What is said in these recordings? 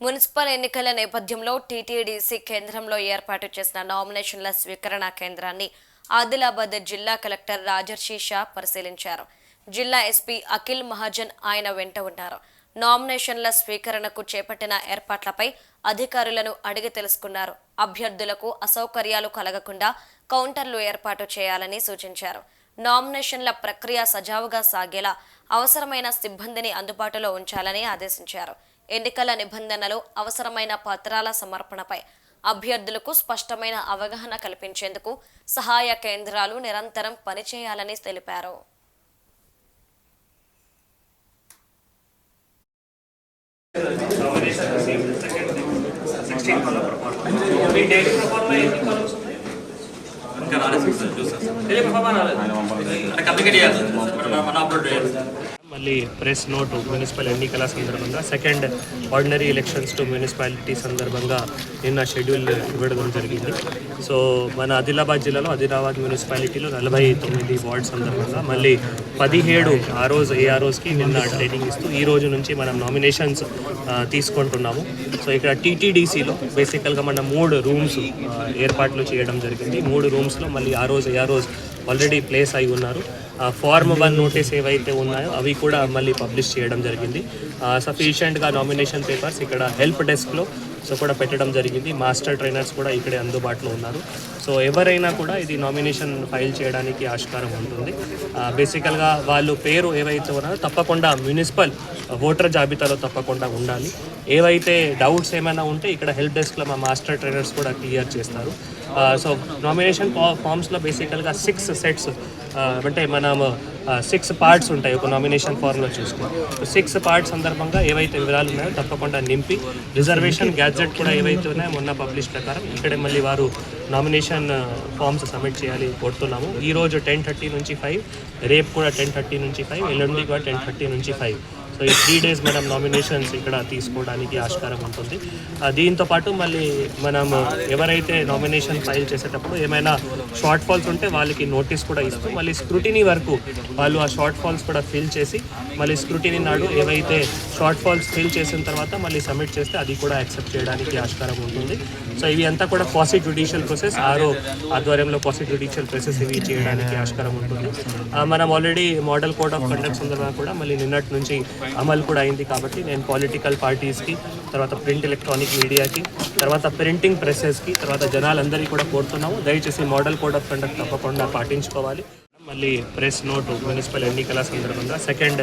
Municipal ఎన్నికల నేపథ్యంలో TTDC కేంద్రంలో ఏర్పాటు చేసిన నామినేషన్ల స్వీకరణ కేంద్రాన్ని ఆదిలాబాద్ జిల్లా కలెక్టర్ రాజర్షి షా పరిశీలించారు. జిల్లా ఎస్పీ అఖిల్ మహాజన్ ఆయన వెంట ఉన్నారు. నామినేషన్ల స్వీకరణకు చేపట్టిన ఏర్పాట్లపై అధికారులను అడిగి తెలుసుకున్నారు. అభ్యర్థులకు అసౌకర్యాలు కలగకుండా కౌంటర్లు ఏర్పాటు చేయాలని సూచించారు. నామినేషన్ల ప్రక్రియ సజావుగా సాగేలా అవసరమైన సిబ్బందిని అందుబాటులో ఉంచాలని ఆదేశించారు. ఎన్నికల నిబంధనలు అవసరమైన పత్రాల సమర్పణపై అభ్యర్థులకు స్పష్టమైన అవగాహన కల్పించేందుకు సహాయ కేంద్రాలు నిరంతరం పనిచేయాలని తెలిపారు. ఇంకా రాలేదు సార్ చూసాను సార్ రాలేదు. అంటే కమ్యూనికేట్ చేయాలి. సార్ మన- అప్లోడ్ చేయాలి. మళ్ళీ ప్రెస్ నోటు మున్సిపల్ ఎన్నికల సందర్భంగా second ordinary elections to municipality సందర్భంగా నిన్న షెడ్యూల్ ఇవ్వడం జరిగింది. సో మన ఆదిలాబాద్ జిల్లాలో ఆదిలాబాద్ మున్సిపాలిటీలో నలభై తొమ్మిది వార్డ్ సందర్భంగా మళ్ళీ పదిహేడు ఆ రోజు ఏ ఆ రోజుకి నిన్న ట్రైనింగ్ ఇస్తూ ఈ రోజు నుంచి మనం నామినేషన్స్ తీసుకుంటున్నాము. సో ఇక్కడ టీటీడీసీలో బేసికల్గా మన మూడు రూమ్స్ ఏర్పాట్లు చేయడం జరిగింది. మూడు రూమ్స్లో మళ్ళీ ఆ రోజు ఏ ఆ రోజు ఆల్రెడీ ప్లేస్ అయి ఉన్నారు. ఫార్మ్ వన్ నోటీస్ ఏవైతే ఉన్నాయో అవి కూడా మళ్ళీ పబ్లిష్ చేయడం జరిగింది. సఫిషియెంట్గా నామినేషన్ పేపర్స్ ఇక్కడ హెల్ప్ డెస్క్లో సో కూడా పెట్టడం జరిగింది. మాస్టర్ ట్రైనర్స్ కూడా ఇక్కడే అందుబాటులో ఉన్నారు. సో ఎవరైనా కూడా ఇది నామినేషన్ ఫైల్ చేయడానికి ఆస్కారం ఉంటుంది. బేసికల్గా వాళ్ళు పేరు ఏవైతే ఉన్నారో తప్పకుండా మున్సిపల్ ఓటర్ జాబితాలో తప్పకుండా ఉండాలి. ఏవైతే డౌట్స్ ఏమైనా ఉంటే ఇక్కడ హెల్ప్ డెస్క్లో మా మాస్టర్ ట్రైనర్స్ కూడా క్లియర్ చేస్తారు. సో నామినేషన్ ఫామ్స్లో బేసికల్గా సిక్స్ సెట్స్ అంటే మనం uh, సిక్స్ పార్ట్స్ ఉంటాయి ఒక నామినేషన్ ఫార్మ్లో చూసుకుని. సిక్స్ పార్ట్స్ సందర్భంగా ఏవైతే వివరాలు ఉన్నాయో తప్పకుండా నింపి రిజర్వేషన్ గ్యాడ్జెట్ కూడా ఏవైతే ఉన్నాయో మొన్న పబ్లిష్ ప్రకారం ఇక్కడే మళ్ళీ వారు నామినేషన్ ఫామ్స్ సబ్మిట్ చేయాలి కోరుతున్నాము. ఈరోజు టెన్ థర్టీ నుంచి ఫైవ్ రేపు కూడా టెన్ థర్టీ నుంచి ఫైవ్ ఎల్లుండి కూడా టెన్ థర్టీ నుంచి ఫైవ్ సో ఈ త్రీ డేస్ మనం నామినేషన్స్ ఇక్కడ తీసుకోవడానికి ఆస్కారం ఉంటుంది. దీంతో పాటు మళ్ళీ మనం ఎవరైతే నామినేషన్ ఫైల్ చేసేటప్పుడు ఏమైనా షార్ట్ ఫాల్స్ ఉంటే వాళ్ళకి నోటీస్ కూడా ఇస్తూ మళ్ళీ స్క్రూటినీ వరకు వాళ్ళు ఆ షార్ట్ ఫాల్స్ కూడా ఫిల్ చేసి మళ్ళీ స్క్రూటినీ నాడు ఏవైతే షార్ట్ ఫాల్స్ ఫిల్ చేసిన తర్వాత మళ్ళీ సబ్మిట్ చేస్తే అది కూడా యాక్సెప్ట్ చేయడానికి ఆస్కారం ఉంటుంది. సో ఇవి అంతా కూడా పాసి జ్యుడిషియల్ ప్రాసెస్ ఆరో ఆధ్వర్యంలో పాసి జ్యుడిషియల్ ప్రాసెస్ ఇవి చేయడానికి ఆస్కారం ఉంటుంది. మనం already model code of conduct సందర్భంగా కూడా మళ్ళీ నిన్నటి నుంచి అమలు కూడా అయింది కాబట్టి నేను పొలిటికల్ పార్టీస్కి తర్వాత ప్రింట్ ఎలక్ట్రానిక్ మీడియాకి తర్వాత ప్రింటింగ్ ప్రెసెస్కి తర్వాత జనాలందరికీ కూడా కోరుతున్నాము. దయచేసి మోడల్ కోడ్ ఆఫ్ కండక్ట్ తప్పకుండా పాటించుకోవాలి. మళ్ళీ ప్రెస్ నోటు మున్సిపల్ ఎన్నికల సందర్భంగా second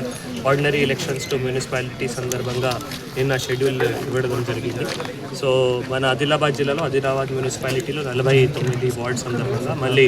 ordinary elections to municipality సందర్భంగా నిన్న షెడ్యూల్ ఇవ్వడం జరిగింది. సో మన ఆదిలాబాద్ జిల్లాలో ఆదిలాబాద్ మున్సిపాలిటీలో నలభై తొమ్మిది వార్డ్ సందర్భంగా మళ్ళీ